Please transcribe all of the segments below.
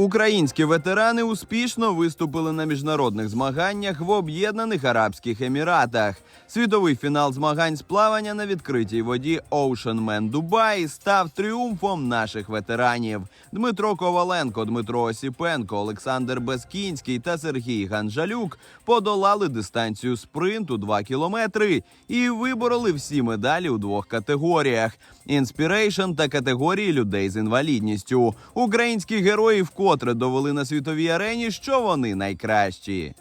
Українські ветерани успішно виступили на міжнародних змаганнях в Об'єднаних Арабських Еміратах. Світовий фінал змагань з плавання на відкритій воді Ocean Man Dubai став тріумфом наших ветеранів. Дмитро Коваленко, Дмитро Осіпенко, Олександр Безкінський та Сергій Ганжалюк подолали дистанцію спринту 2 кілометри і вибороли всі медалі у двох категоріях: інспірейшн та категорії людей з інвалідністю. Українські герої вкотре довели на світовій арені, що вони найкращі.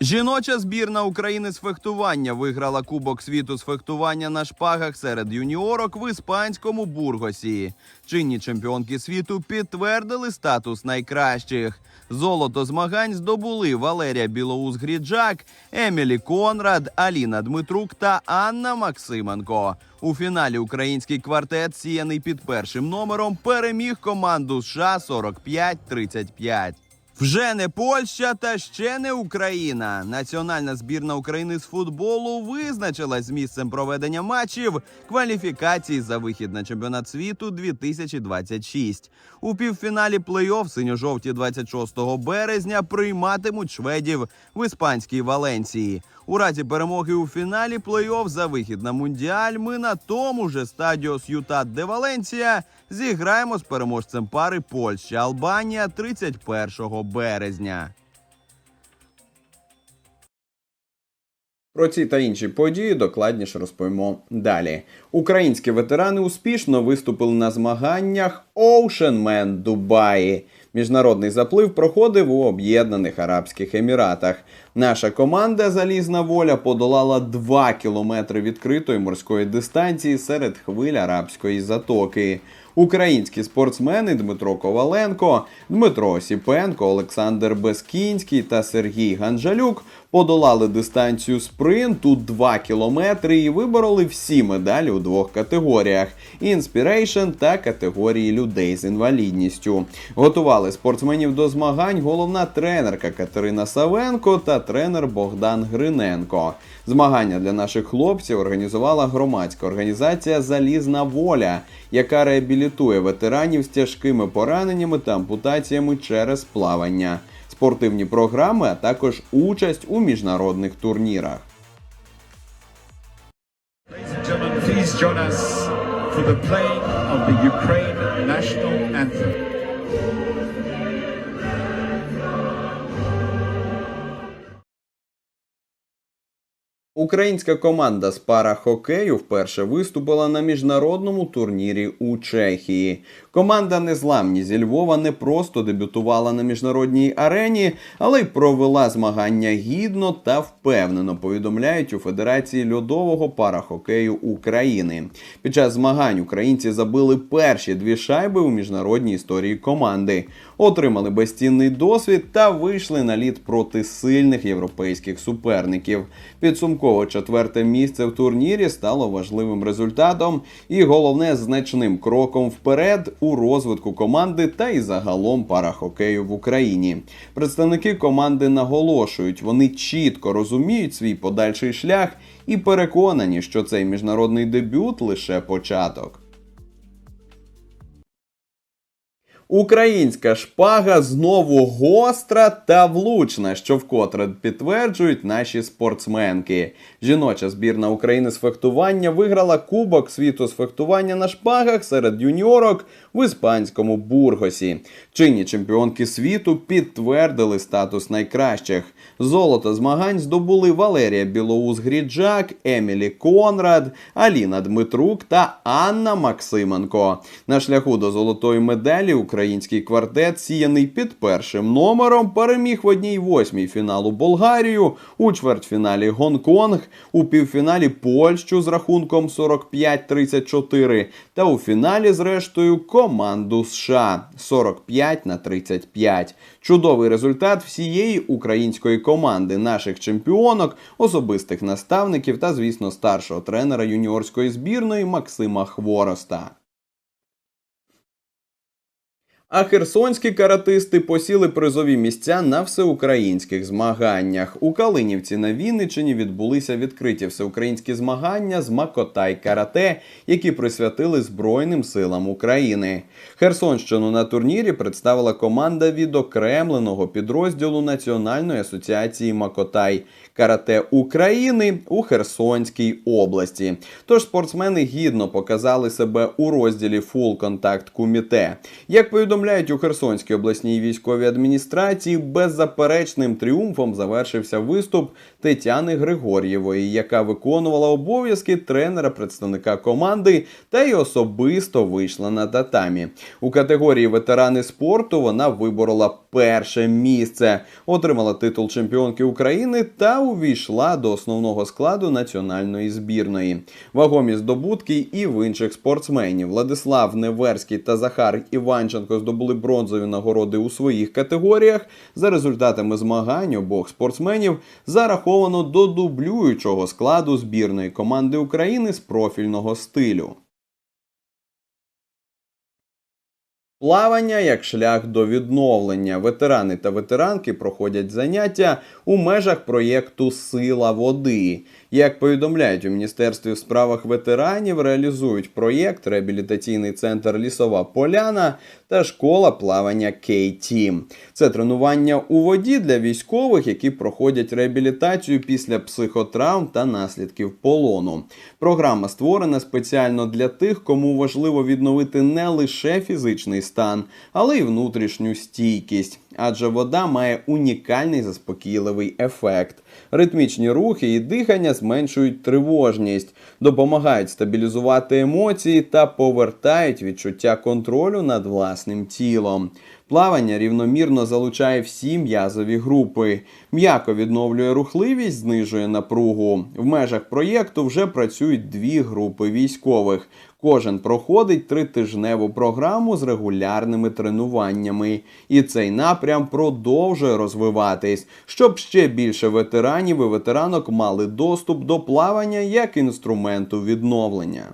Жіноча збірна України з фехтування виграла Кубок світу з фехтування на шпагах серед юніорок в іспанському Бургосі. Чинні чемпіонки світу підтвердили статус найкращих. Золото змагань здобули Валерія Білоус Гріджак, Емілі Конрад, Аліна Дмитрук та Анна Максименко. У фіналі український квартет, сіяний під першим номером, переміг команду США 45-35. Вже не Польща та ще не Україна. Національна збірна України з футболу визначилась з місцем проведення матчів кваліфікації за вихід на чемпіонат світу 2026. У півфіналі плей-офф синьо-жовті 26 березня прийматимуть шведів в іспанській Валенції. У разі перемоги у фіналі плей-офф за вихід на мундіаль ми на тому же стадіо С'ютат де Валенція зіграємо з переможцем пари Польща Албанія 31 березня. Про ці та інші події докладніше розповімо далі. Українські ветерани успішно виступили на змаганнях Man Дубаї. Міжнародний заплив проходив у Об'єднаних Арабських Еміратах. Наша команда Залізна воля подолала 2 кілометри відкритої морської дистанції серед хвиль арабської затоки. Українські спортсмени Дмитро Коваленко, Дмитро Осіпенко, Олександр Безкінський та Сергій Ганжалюк подолали дистанцію спринту 2 кілометри і вибороли всі медалі у двох категоріях: інспірейшн та категорії людей з інвалідністю. Готували спортсменів до змагань головна тренерка Катерина Савенко та тренер Богдан Гриненко. Змагання для наших хлопців організувала громадська організація Залізна воля, яка реабілітує ветеранів з тяжкими пораненнями та ампутаціями через плавання, спортивні програми, а також участь у міжнародних турнірах. Please join us for the playing of the Ukraine national anthem. Українська команда з пара хокею вперше виступила на міжнародному турнірі у Чехії. Команда Незламні зі Львова не просто дебютувала на міжнародній арені, але й провела змагання гідно та впевнено. Повідомляють у Федерації льодового парахокею України. Під час змагань українці забили перші дві шайби у міжнародній історії команди, отримали безцінний досвід та вийшли на лід проти сильних європейських суперників. Підсумково четверте місце в турнірі стало важливим результатом і головне значним кроком вперед у розвитку команди та й загалом парахокею в Україні. Представники команди наголошують, вони чітко розуміють свій подальший шлях і переконані, що цей міжнародний дебют лише початок. Українська шпага знову гостра та влучна, що вкотре підтверджують наші спортсменки. Жіноча збірна України з фехтування виграла Кубок світу з фехтування на шпагах серед юніорок в іспанському Бургосі. Чинні чемпіонки світу підтвердили статус найкращих. Золото змагань здобули Валерія Білоус Гріджак, Емілі Конрад, Аліна Дмитрук та Анна Максименко. На шляху до золотої медалі український квартет, сіяний під першим номером, переміг в одній восьмій фіналу Болгарію, у чвертьфіналі Гонконг, у півфіналі Польщу з рахунком 45-34 та у фіналі, зрештою, команду США 45 на 35. Чудовий результат всієї української команди, наших чемпіонок, особистих наставників та, звісно, старшого тренера юніорської збірної Максима Хвороста. А херсонські каратисти посіли призові місця на всеукраїнських змаганнях. У Калинівці на Вінниччині відбулися відкриті всеукраїнські змагання з Макотай Карате, які присвятили Збройним силам України. Херсонщину на турнірі представила команда відокремленого підрозділу Національної асоціації Макотай Карате України у Херсонській області. Тож спортсмени гідно показали себе у розділі Full Contact Куміте. Як повідомляють у Херсонській обласній військовій адміністрації, беззаперечним тріумфом завершився виступ Тетяни Григор'євої, яка виконувала обов'язки тренера представника команди та й особисто вийшла на татамі. У категорії ветерани спорту вона виборола перше місце, отримала титул чемпіонки України та увійшла до основного складу національної збірної. Вагомі здобутки і в інших спортсменів. Владислав Неверський та Захар Іванченко здобули бронзові нагороди у своїх категоріях. За результатами змагань обох спортсменів зараховано до дублюючого складу збірної команди України з профільного стилю. Плавання як шлях до відновлення. Ветерани та ветеранки проходять заняття у межах проєкту Сила води. Як повідомляють у Міністерстві в справах ветеранів, реалізують проєкт реабілітаційний центр Лісова Поляна та школа плавання Кей-Тім. Це тренування у воді для військових, які проходять реабілітацію після психотравм та наслідків полону. Програма створена спеціально для тих, кому важливо відновити не лише фізичний стан, але й внутрішню стійкість. Адже вода має унікальний заспокійливий ефект. Ритмічні рухи і дихання зменшують тривожність, допомагають стабілізувати емоції та повертають відчуття контролю над власним тілом. Плавання рівномірно залучає всі м'язові групи, м'яко відновлює рухливість, знижує напругу. В межах проєкту вже працюють дві групи військових. Кожен проходить тритижневу програму з регулярними тренуваннями, і цей напрям продовжує розвиватись, щоб ще більше ветеранів і ветеранок мали доступ до плавання як інструменту відновлення.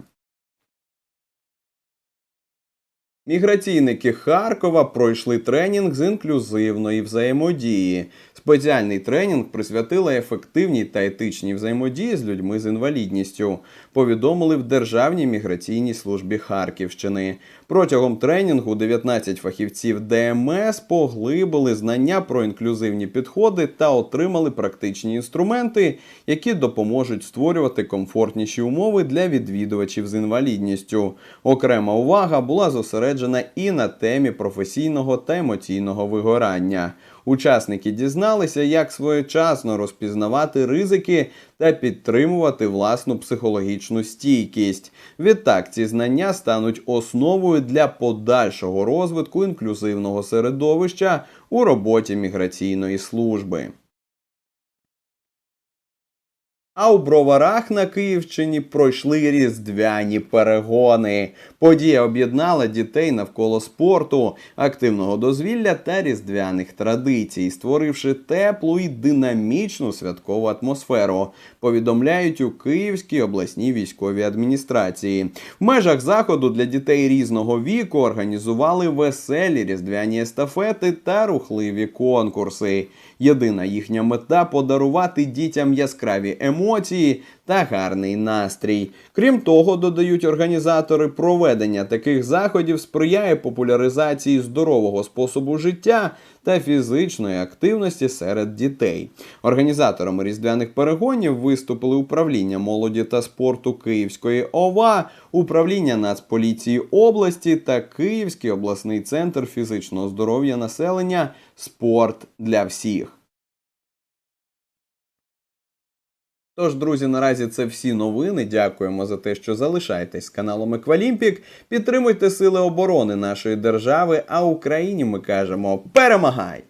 Міграційники Харкова пройшли тренінг з інклюзивної взаємодії. Спеціальний тренінг присвятили ефективній та етичній взаємодії з людьми з інвалідністю. Повідомили в Державній міграційній службі Харківщини. Протягом тренінгу 19 фахівців ДМС поглибили знання про інклюзивні підходи та отримали практичні інструменти, які допоможуть створювати комфортніші умови для відвідувачів з інвалідністю. Окрема увага була зосереджена і на темі професійного та емоційного вигорання. Учасники дізналися, як своєчасно розпізнавати ризики та підтримувати власну психологічну стійкість. Відтак, ці знання стануть основою для подальшого розвитку інклюзивного середовища у роботі міграційної служби. А у броварах на Київщині пройшли різдвяні перегони. Подія об'єднала дітей навколо спорту, активного дозвілля та різдвяних традицій, створивши теплу і динамічну святкову атмосферу. Повідомляють у Київській обласній військовій адміністрації. В межах заходу для дітей різного віку організували веселі різдвяні естафети та рухливі конкурси. Єдина їхня мета подарувати дітям яскраві емоції та гарний настрій. Крім того, додають організатори, проведення таких заходів сприяє популяризації здорового способу життя та фізичної активності серед дітей. Організаторами різдвяних перегонів виступили управління молоді та спорту Київської ОВА, управління Нацполіції області та Київський обласний центр фізичного здоров'я населення Спорт для всіх. Тож, друзі, наразі це всі новини. Дякуємо за те, що залишаєтесь з каналом Еквалімпік. Підтримуйте сили оборони нашої держави. А Україні ми кажемо перемагай!